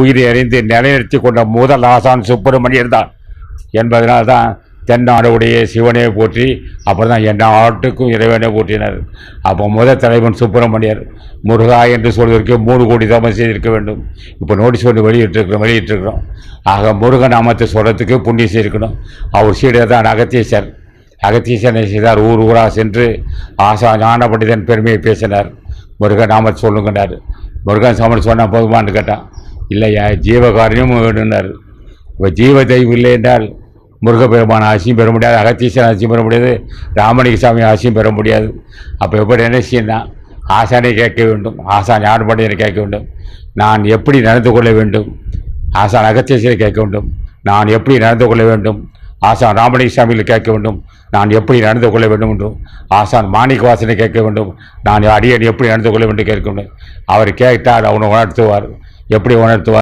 உயிரை அறிந்து நிலைநிறுத்தி கொண்ட முதல் ஆசான் சுப்பிரமணியர் தான் என்பதனால் தான் தென்னாடுடைய சிவனே போற்றி அப்புறம் தான் என் ஆட்டுக்கும் இறைவனை போற்றினர். அப்போ முதல் தலைவன் சுப்பிரமணியர். முருகா என்று சொல்வதற்கு மூணு கோடி தவம் செய்திருக்க வேண்டும். இப்போ நோட்டீஸ் ஒன்று வெளியிட்டிருக்கிறோம் வெளியிட்டிருக்கிறோம். ஆக முருக நாமத்தை சொல்கிறதுக்கு புண்ணியம் செய்திருக்கணும். அவர் சீடர் தான் அகத்தீசர். அகத்தீசனை செய்தார்? ஊர் ஊராக சென்று ஆசா ஞான பண்டிதன் பெருமையை பேசினார். முருகன் நாமத்தை சொல்லுங்கன்னார். முருகன் சமன் சொன்னால் போதுமான்னு கேட்டான். இல்லையா? ஜீவகாரணியம் வேண்டுனார் இப்போ ஜீவ தெய்வம் இல்லை என்றால் முருகப்பெருமான ஆசியும் பெற முடியாது அகத்தீசன் ஆசியும் பெற முடியாது ராமலிங்க சாமி ஆசியும் பெற முடியாது. அப்போ எப்படி என்ன செய்யணும் ஆசானை கேட்க வேண்டும் ஆசான் யார் பண்டிதனை கேட்க வேண்டும்? நான் எப்படி நடந்து கொள்ள வேண்டும்? ஆசான் அகத்தீசனை கேட்க வேண்டும். நான் எப்படி நடந்து கொள்ள வேண்டும்? ஆசான் ராமலிங்க சாமியில் கேட்க வேண்டும். நான் எப்படி நடந்து கொள்ள வேண்டும் என்றும் ஆசான் மாணிக்க வாசனை கேட்க வேண்டும். நான் அடியன் எப்படி நடந்து கொள்ள வேண்டும் கேட்க வேண்டும். அவர் கேட்டால் அவனை உணர்த்துவார். எப்படி உணர்த்துவார்?